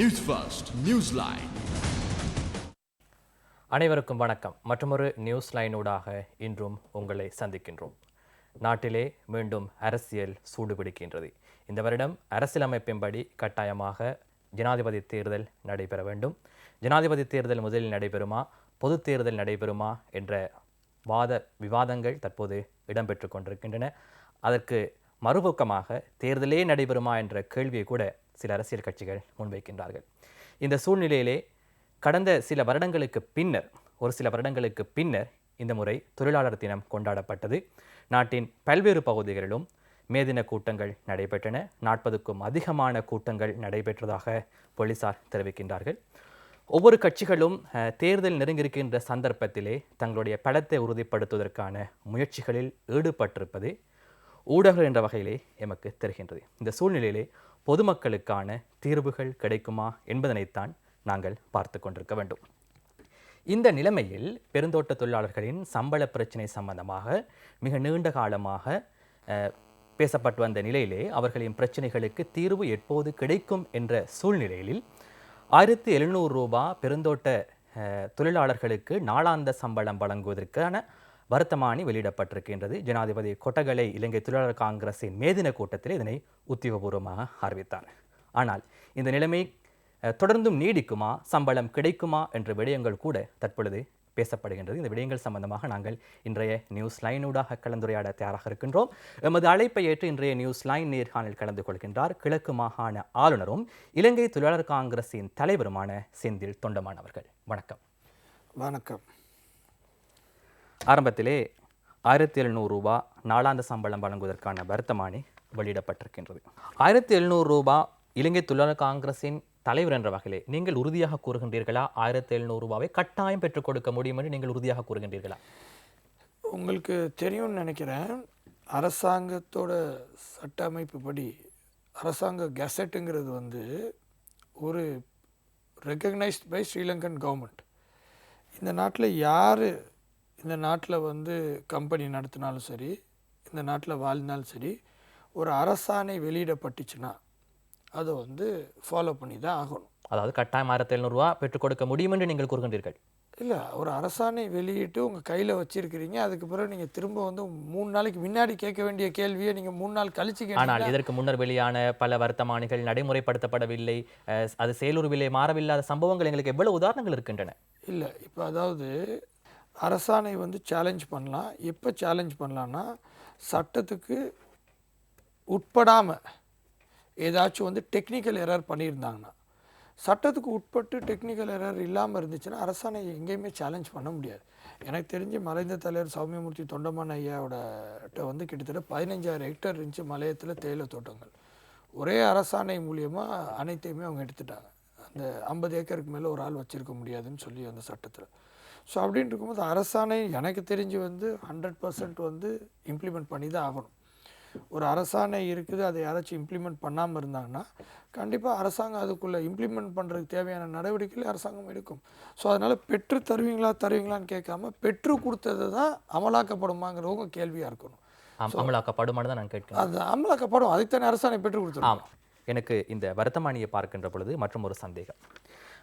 News first news line அனைவருக்கும் வணக்கம். மற்றொரு நியூஸ் லைனூடாக இன்றும் உங்களை சந்திக்கின்றோம். நாட்டிலே மீண்டும் அரசியல் சூடுபிடிக்கின்றது. இந்த வருடம் அரசியலமைப்பின்படி கட்டாயமாக ஜனாதிபதி தேர்தல் நடைபெற வேண்டும். ஜனாதிபதி தேர்தல் முதலில் நடைபெறுமா? பொது தேர்தல் நடைபெறுமா? என்ற வாத விவாதங்கள் தற்போது இடம்பெற்று கொண்டிருக்கின்றன. அதற்கு மறுபக்கமாக தேர்தலே நடைபெறுமா? என்ற கேள்வியை கூட சில அரசியல் கட்சிகள் முன்வைக்கின்றார்கள். இந்த சூழ்நிலையிலே கடந்த சில வருடங்களுக்கு பின்னர் ஒரு சில வருடங்களுக்கு பின்னர் இந்த முறை தொழிலாளர் தினம் கொண்டாடப்பட்டது. நாட்டின் பல்வேறு பகுதிகளிலும் மே தின கூட்டங்கள் நடைபெற்றன. நாற்பதுக்கும் அதிகமான கூட்டங்கள் நடைபெற்றதாக போலீசார் தெரிவிக்கின்றார்கள். ஒவ்வொரு கட்சிகளும் தேர்தல் நெருங்கியிருக்கின்ற சந்தர்ப்பத்திலே தங்களுடைய பலத்தை உறுதிப்படுத்துவதற்கான முயற்சிகளில் ஈடுபட்டிருப்பது ஊடகங்கள் என்ற வகையிலே எமக்கு தெரிகின்றது. இந்த சூழ்நிலையிலே பொதுமக்களுக்கான தீர்வுகள் கிடைக்குமா என்பதனைத்தான் நாங்கள் பார்த்து கொண்டிருக்க வேண்டும். இந்த நிலைமையில் பெருந்தோட்ட தொழிலாளர்களின் சம்பள பிரச்சினை சம்பந்தமாக மிக நீண்ட காலமாக அஹ், பேசப்பட்டு வந்த நிலையிலே அவர்களின் பிரச்சனைகளுக்கு தீர்வு எப்போது கிடைக்கும் என்ற சூழ்நிலையில் ஆயிரத்தி எழுநூறு ரூபா பெருந்தோட்ட அஹ், தொழிலாளர்களுக்கு நாளாந்த சம்பளம் வழங்குவதற்கான வருத்தமானி வெளியிடப்பட்டிருக்கின்றது. ஜனாதிபதி கொட்டகலை இலங்கை தொழிலாளர் காங்கிரசின் மேதின கூட்டத்தில் இதனை உத்தியோகபூர்வமாக அறிவித்தார். ஆனால் இந்த நிலைமை தொடர்ந்தும் நீடிக்குமா? சம்பளம் கிடைக்குமா? என்ற விடயங்கள் கூட தற்பொழுது பேசப்படுகின்றது. இந்த விடயங்கள் சம்பந்தமாக நாங்கள் இன்றைய நியூஸ் லைனூடாக கலந்துரையாட தயாராக இருக்கின்றோம். எமது அழைப்பை ஏற்று இன்றைய நியூஸ் லைன் நேர்காணல் கலந்து கொள்கின்றார் கிழக்கு மாகாண ஆளுநரும் இலங்கை தொழிலாளர் காங்கிரசின் தலைவருமான செந்தில் தொண்டமான் அவர்கள். வணக்கம். வணக்கம். ஆரம்பத்திலே ஆயிரத்தி எழுநூறு ரூபா நாளாந்த சம்பளம் வழங்குவதற்கான வருத்தமானி வெளியிடப்பட்டிருக்கின்றது. ஆயிரத்தி எழுநூறு ரூபா இலங்கை தொழிலாளர் காங்கிரஸின் தலைவர் என்ற வகையிலே நீங்கள் உறுதியாக கூறுகின்றீர்களா? ஆயிரத்தி எழுநூறு ரூபாவை கட்டாயம் பெற்றுக் கொடுக்க முடியும் என்று நீங்கள் உறுதியாக கூறுகின்றீர்களா? உங்களுக்கு தெரியும்னு நினைக்கிறேன். அரசாங்கத்தோட சட்ட அமைப்பு படி அரசாங்க கெசட்டுங்கிறது வந்து ஒரு ரெக்கக்னைஸ்ட் பை ஸ்ரீலங்கன் கவர்மெண்ட் இந்த நாட்டில் யார் இந்த நாட்டில் வந்து கம்பெனி நடத்தினாலும் சரி இந்த நாட்டில் வாழ்ந்தாலும் சரி ஒரு அரசாணை வெளியிடப்பட்டுச்சுன்னா அதை வந்து ஃபாலோ பண்ணி தான் ஆகணும். அதாவது கட்டாயம் ஆயிரத்தி எழுநூறுவா பெற்றுக் கொடுக்க முடியும் என்று நீங்கள் கூறுகின்றீர்கள். இல்லை ஒரு அரசாணை வெளியிட்டு உங்கள் கையில் வச்சிருக்கிறீங்க அதுக்கு பிறகு நீங்கள் திரும்ப வந்து மூணு நாளைக்கு முன்னாடி கேட்க வேண்டிய கேள்வியை நீங்கள் மூணு நாள் கழிச்சு ஆனால் இதற்கு முன்னர் வெளியான பல வர்த்தமானிகள் நடைமுறைப்படுத்தப்படவில்லை அது செயலுறவில்லை மாறவில்லாத சம்பவங்கள் எங்களுக்கு எவ்வளவு உதாரணங்கள் இருக்கின்றன? இல்லை இப்போ அதாவது அரசாணை வந்து சேலஞ்ச் பண்ணலாம். எப்போ சேலஞ்ச் பண்ணலான்னா சட்டத்துக்கு உட்படாமல் ஏதாச்சும் வந்து டெக்னிக்கல் எரர் பண்ணியிருந்தாங்கன்னா சட்டத்துக்கு உட்பட்டு டெக்னிக்கல் எரர் இல்லாமல் இருந்துச்சுன்னா அரசாணை எங்கேயுமே சேலஞ்ச் பண்ண முடியாது. எனக்கு தெரிஞ்சு மறைந்த தலைவர் சௌமியமூர்த்தி தொண்டமான் ஐயாவோட வந்து கிட்டத்தட்ட பதினஞ்சாயிரம் ஹெக்டர் இருந்துச்சு மலையத்தில் தேயிலை தோட்டங்கள். ஒரே அரசாணை மூலியமாக அனைத்தையுமே அவங்க எடுத்துட்டாங்க. அந்த ஐம்பது ஏக்கருக்கு மேலே ஒரு ஆள் வச்சுருக்க முடியாதுன்னு சொல்லி அந்த சட்டத்தில். ஸோ அப்படின்னு இருக்கும்போது அரசாணை எனக்கு தெரிஞ்சு வந்து ஹண்ட்ரட் பர்சன்ட் வந்து இம்ப்ளிமெண்ட் பண்ணி தான் ஆகணும். ஒரு அரசாணை இருக்குது அதை யாராச்சும் இம்ப்ளிமெண்ட் பண்ணாமல் இருந்தாங்கன்னா கண்டிப்பாக அரசாங்கம் அதுக்குள்ளே இம்ப்ளிமெண்ட் பண்ணுறதுக்கு தேவையான நடவடிக்கைகளை அரசாங்கம் எடுக்கும். ஸோ அதனால் பெற்று தருவீங்களா தருவீங்களான்னு கேட்காம பெற்று கொடுத்தது தான் அமலாக்கப்படுமாங்கிறது உங்கள் கேள்வியாக இருக்கணும். ஆம், அமலாக்கப்படுமான்னு தான் நான் கேட்கிறேன். அது அமலாக்கப்படும் அதுக்கு தானே அரசாணை பெற்று கொடுத்துருக்கோம். ஆம். எனக்கு இந்த வருத்தமானியை பார்க்கின்ற பொழுது மற்றும் ஒரு சந்தேகம்.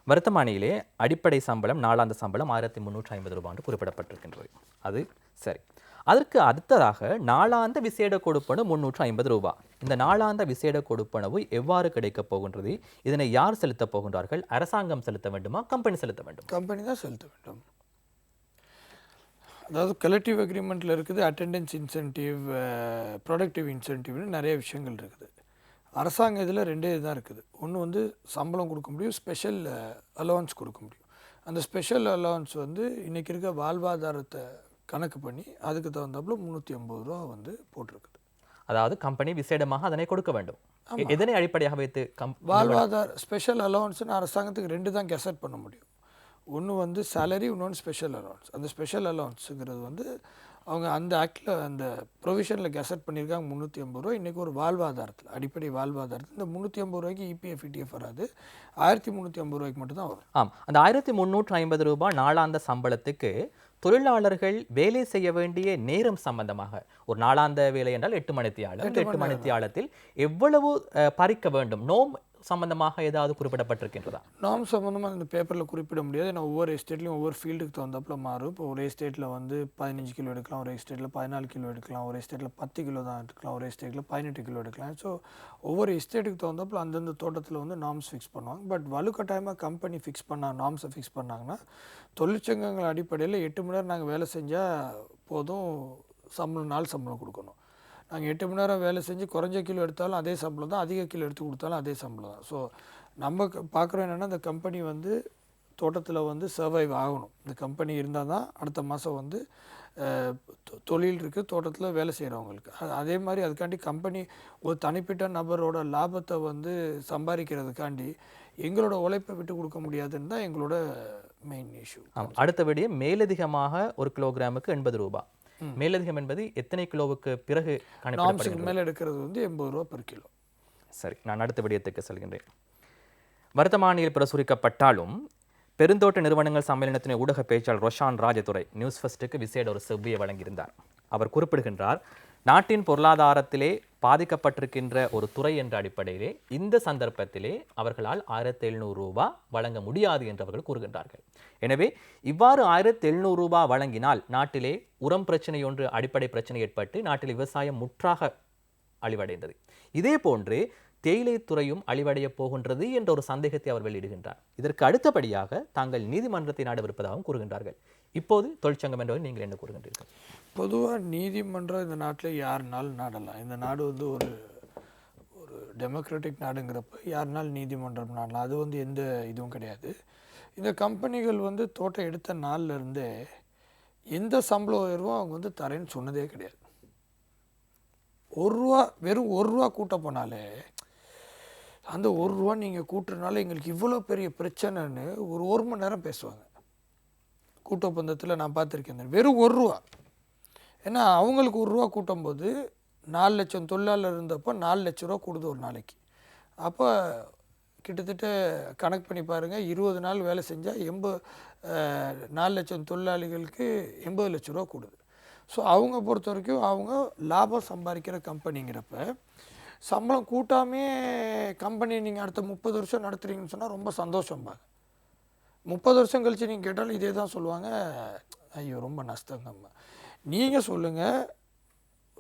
வருத்தமானியிலே அடிப்படை சம்பளம் நாளாந்த சம்பளம் ஆயிரத்தி முந்நூற்றி ஐம்பது ரூபாய் என்று குறிப்பிடப்பட்டிருக்கின்றது. அது சரி. அதற்கு அடுத்ததாக நாளாந்த விசேட கொடுப்பனவு முன்னூற்று ஐம்பது ரூபாய் இந்த நாளாந்த விசேட கொடுப்பனவு எவ்வாறு கிடைக்கப் போகின்றது? இதனை யார் செலுத்தப் போகின்றார்கள்? அரசாங்கம் செலுத்த வேண்டுமா? கம்பெனி செலுத்த வேண்டும்? கம்பெனி தான் செலுத்த வேண்டும். அதாவது கலெக்டிவ் அக்ரிமெண்ட்டில் இருக்குது அட்டெண்டன்ஸ் இன்சென்டிவ் ப்ரொடக்டிவ் இன்சென்டிவ்னு நிறைய விஷயங்கள் இருக்குது. அரசாங்க இதில் ரெண்டே இதுதான் இருக்குது. ஒன்று வந்து சம்பளம் கொடுக்க முடியும் ஸ்பெஷல் அலவன்ஸ் கொடுக்க முடியும். அந்த ஸ்பெஷல் அலவன்ஸ் வந்து இன்றைக்கி இருக்க வாழ்வாதாரத்தை கணக்கு பண்ணி அதுக்கு தகுந்தாப்புல முந்நூற்றி ஐம்பது ரூபா வந்து போட்டிருக்குது. அதாவது கம்பெனி விசேடமாக அதனை கொடுக்க வேண்டும். எதனை அடிப்படையாக வைத்து கம் வாழ்வாதார ஸ்பெஷல் அலவன்ஸ்னு அரசாங்கத்துக்கு ரெண்டு தான் கெசட் பண்ண முடியும். ஒன்று வந்து சேலரி இன்னொன்று ஸ்பெஷல் அலவன்ஸ் அந்த ஸ்பெஷல் அலவன்ஸுங்கிறது வந்து அவங்க அந்த ஆக்டில் அந்த ப்ரொவிஷனில் கெசட் பண்ணியிருக்காங்க முந்நூற்றி ஐம்பது ரூபா இன்றைக்கி ஒரு வாழ்வாதாரத்தில் அடிப்படை வாழ்வாதாரத்தில் இந்த முந்நூற்றி ஐம்பது ரூபாய்க்கு இபிஎஃப் இடிஎஃப் வராது. ஆயிரத்தி முந்நூற்றி ஐம்பது ரூபாய்க்கு மட்டும் தான் வரும். ஆம். அந்த ஆயிரத்தி முந்நூற்று ஐம்பது ரூபாய் நாளாந்த சம்பளத்துக்கு தொழிலாளர்கள் வேலை செய்ய வேண்டிய நேரம் சம்பந்தமாக ஒரு நாளாந்த வேலை என்றால் எட்டு மணித்தியாலம். எட்டு மணித்தியாலத்தில் எவ்வளவு பறிக்க வேண்டும்? நோம் சம்பந்தமாக ஏதாவது குறிப்பிடப்பட்டிருக்கின்றதா? நாம் சம்மந்தமாக இந்த பேப்பரில் குறிப்பிட முடியாது. ஏன்னா ஒவ்வொரு எஸ்டேட்லையும் ஒவ்வொரு ஃபீல்டுக்கு தகுந்தாப்புல மாறும். இப்போ ஒரு எஸ்டேட்டில் வந்து பதினஞ்சு கிலோ எடுக்கலாம் ஒரு எஸ்டேட்டில் பதினாலு கிலோ எடுக்கலாம் ஒரு எஸ்டேட்டில் பத்து கிலோ தான் எடுக்கலாம் ஒரு எஸ்டேட்டில் பதினெட்டு கிலோ எடுக்கலாம். ஸோ ஒவ்வொரு எஸ்டேட்டுக்கு தகுந்தாப்புல அந்தந்த தோட்டத்தில் வந்து நாம்ஸ் ஃபிக்ஸ் பண்ணுவாங்க. பட் வலுக்கட்டாயமாக கம்பெனி ஃபிக்ஸ் பண்ணா நாம்ஸை ஃபிக்ஸ் பண்ணாங்கன்னா தொழிற்சங்கங்கள் அடிப்படையில் எட்டு மணி நேரம் நாங்கள் வேலை செஞ்சால் போதும் சம்பளம் நாள் சம்பளம் கொடுக்கணும். நாங்கள் எட்டு மணி நேரம் வேலை செஞ்சு குறைஞ்ச கிலோ எடுத்தாலும் அதே சம்பளம் தான். அதிக கிலோ எடுத்து கொடுத்தாலும் அதே சம்பளம் தான். ஸோ நம்ம பார்க்குறோம் என்னென்னா இந்த கம்பெனி வந்து தோட்டத்தில் வந்து சர்வைவ் ஆகணும். இந்த கம்பெனி இருந்தால் தான் அடுத்த மாதம் வந்து தொ- தொழில் இருக்குது தோட்டத்தில் வேலை செய்கிறவங்களுக்கு அதே மாதிரி அதுக்காண்டி கம்பெனி ஒரு தனிப்பட்ட நபரோட லாபத்தை வந்து சம்பாதிக்கிறதுக்காண்டி எங்களோட உழைப்பை விட்டு கொடுக்க முடியாதுன்னு தான் எங்களோட மெயின் இஷ்யூ ஆம் அடுத்த மேலதிகமாக ஒரு கிலோகிராமுக்கு எண்பது ரூபாய் மேலதிகம் என்பது எத்தனை கிலோவுக்கு பிறகு மேலே எடுக்கிறது வந்து எண்பது ரூபா per கிலோ. சரி நான் அடுத்த விடயத்துக்கு செல்கின்றேன். வர்த்தமானியில் பிரசுரிக்கப்பட்டாலும் பெருந்தோட்ட நிறுவனங்கள் சம்மேளனத்தின் ஊடக பேச்சாளர் ரொஷான் ராஜதுரை நியூஸ் ஃபர்ஸ்ட்டுக்கு விசேட ஒரு செவ்வியை வழங்கியிருந்தார். அவர் குறிப்பிடுகின்றார் நாட்டின் பொருளாதாரத்திலே பாதிக்கப்பட்டிருக்கின்ற ஒரு துறை என்ற அடிப்படையிலே இந்த சந்தர்ப்பத்திலே அவர்களால் ஆயிரத்தி எழுநூறு ரூபாய் வழங்க முடியாது என்று அவர்கள் கூறுகின்றார்கள். எனவே இவ்வாறு ஆயிரத்தி எழுநூறு ரூபாய் வழங்கினால் நாட்டிலே உரம் பிரச்சனை ஒன்று அடிப்படை பிரச்சனை ஏற்பட்டு நாட்டில் விவசாயம் முற்றாக அழிவடைந்தது. இதே போன்று தேயிலை துறையும் அழிவடையப் போகின்றது என்ற ஒரு சந்தேகத்தை அவர் வெளியிடுகின்றார். இதற்கு அடுத்தபடியாக தாங்கள் நீதிமன்றத்தை நாடவிருப்பதாகவும் கூறுகின்றார்கள். இப்போது தொழிற்சங்கம் என்றவரை நீங்கள் என்ன கூறுகின்றீர்கள்? பொதுவாக நீதிமன்றம் இந்த நாட்டில் யாருனாலும் நாடலாம் இந்த நாடு வந்து ஒரு ஒரு டெமோக்ராட்டிக் நாடுங்கிறப்ப யாருனாலும் நீதிமன்றம் நாடலாம். அது வந்து எந்த இதுவும் கிடையாது. இந்த கம்பெனிகள் வந்து தோட்டம் எடுத்த நாள்லேருந்தே எந்த சம்பள உயர்வும் அவங்க வந்து தரேன்னு சொன்னதே கிடையாது. ஒரு ரூபா வெறும் ஒரு ரூபா கூட்ட போனாலே அந்த ஒரு ரூபா நீங்கள் கூட்டுறதுனால எங்களுக்கு இவ்வளோ பெரிய பிரச்சனைன்னு ஒரு ஒரு மணி நேரம் பேசுவாங்க. கூட்டொப்பந்தத்தில் நான் பார்த்துருக்கேன். வெறும் ஒரு ரூபா. ஏன்னா அவங்களுக்கு ஒரு ரூபா கூட்டும்போது நாலு லட்சம் தொழிலாளர் இருந்தப்போ நாலு லட்ச ரூபா கூடுது ஒரு நாளைக்கு. அப்போ கிட்டத்தட்ட கணக்கு பண்ணி பாருங்கள் இருபது நாள் வேலை செஞ்சால் எண்பது நாலு லட்சம் தொழிலாளிகளுக்கு எண்பது லட்ச ரூபா கூடுது. ஸோ அவங்க பொறுத்த வரைக்கும் அவங்க லாபம் சம்பாதிக்கிற கம்பெனிங்கிறப்ப சம்பளம் கூட்டாமே கம்பெனி நீங்கள் அடுத்த முப்பது வருஷம் நடத்துறீங்கன்னு சொன்னால் ரொம்ப சந்தோஷம்பாங்க. முப்பது வருஷம் கழிச்சு நீங்கள் கேட்டாலும் இதே தான் சொல்லுவாங்க. ஐயோ ரொம்ப நஷ்டங்கம்மா. நீங்கள் சொல்லுங்கள்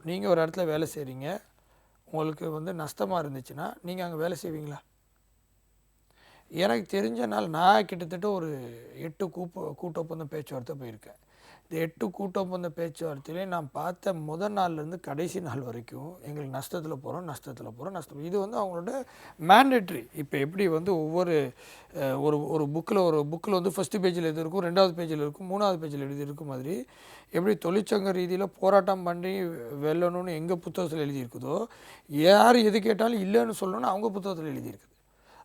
நீங்கள் ஒரு இடத்துல வேலை செய்கிறீங்க உங்களுக்கு வந்து நஷ்டமாக இருந்துச்சுன்னா நீங்கள் அங்கே வேலை செய்வீங்களா? எனக்கு தெரிஞ்ச நாள் நான் கிட்டத்தட்ட ஒரு எட்டு கூப்ப கூட்டொப்பந்த பேச்சுவார்த்தை போயிருக்கேன். இந்த எட்டு கூட்டொப்பந்த பேச்சுவார்த்தையிலே நான் பார்த்த முதல் நாள்லேருந்து கடைசி நாள் வரைக்கும் எங்களுக்கு நஷ்டத்தில் போகிறோம் நஷ்டத்தில் போகிறோம் நஷ்டம். இது வந்து அவங்களோட மேண்டேட்ரி இப்போ எப்படி வந்து ஒவ்வொரு ஒரு ஒரு புக்கில் ஒரு புக்கில் வந்து ஃபஸ்ட்டு பேஜில் எது இருக்கும் ரெண்டாவது பேஜில் இருக்கும் மூணாவது பேஜில் எழுதி இருக்கும் மாதிரி எப்படி தொழிற்சங்க ரீதியில் போராட்டம் பண்ணி வெல்லணும்னு எங்கள் புத்தகத்தில் எழுதியிருக்குதோ யார் எது கேட்டாலும் இல்லைன்னு சொல்லணும்னு அவங்க புத்தகத்தில் எழுதியிருக்குது.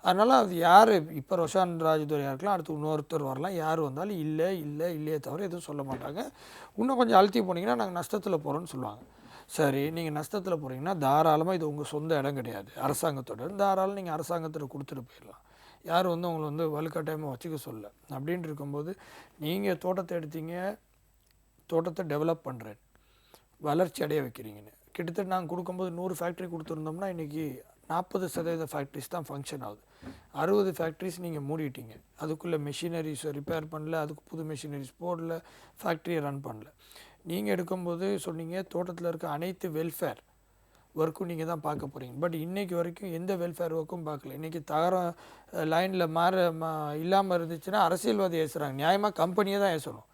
அதனால் அது யார்? இப்போ ரொஷான் ராஜதுரையாக இருக்கலாம் அடுத்து இன்னொருத்தர் வரலாம்? யார் வந்தாலும் இல்லை இல்லை இல்லையே தவிர எதுவும் சொல்ல மாட்டாங்க. இன்னும் கொஞ்சம் அழுத்தி போனீங்கன்னா நாங்கள் நஷ்டத்தில் போகிறோன்னு சொல்லுவாங்க. சரி நீங்கள் நஷ்டத்தில் போகிறீங்கன்னா தாராளமாக இது உங்கள் சொந்த இடம் கிடையாது. அரசாங்கத்தோட. தாராளம் நீங்கள் அரசாங்கத்தில் கொடுத்துட்டு போயிடலாம். யார் வந்து உங்களை வந்து வலுக்கட்டாயமாக வச்சுக்க சொல்ல? அப்படின்ட்டு இருக்கும்போது நீங்கள் தோட்டத்தை எடுத்தீங்க தோட்டத்தை டெவலப் பண்ணுறேன் வளர்ச்சி அடைய வைக்கிறீங்கன்னு. கிட்டத்தட்ட நாங்கள் கொடுக்கும்போது நூறு ஃபேக்ட்ரி கொடுத்துருந்தோம்னா இன்றைக்கி நாற்பது சதவீத ஃபேக்ட்ரிஸ் தான் ஃபங்க்ஷன் ஆகுது. அறுபது ஃபேக்ட்ரிஸ் நீங்கள் மூடிட்டீங்க. அதுக்குள்ளே மெஷினரிஸ் ரிப்பேர் பண்ணல அதுக்கு புது மெஷினரிஸ் போடல ஃபேக்ட்ரியை ரன் பண்ணல. நீங்கள் எடுக்கும்போது சொன்னீங்க தோட்டத்தில் இருக்க அனைத்து வெல்ஃபேர் ஒர்க்கும் நீங்கள் தான் பார்க்க போகிறீங்க பட் இன்றைக்கி வரைக்கும் எந்த வெல்ஃபேர் ஒர்க்கும் பார்க்கல. இன்றைக்கி தகரம் லைனில் மாற மா இல்லாமல் இருந்துச்சுன்னா அரசியல்வாதி ஏசுகிறாங்க நியாயமாக கம்பெனியை தான் ஏசணும்.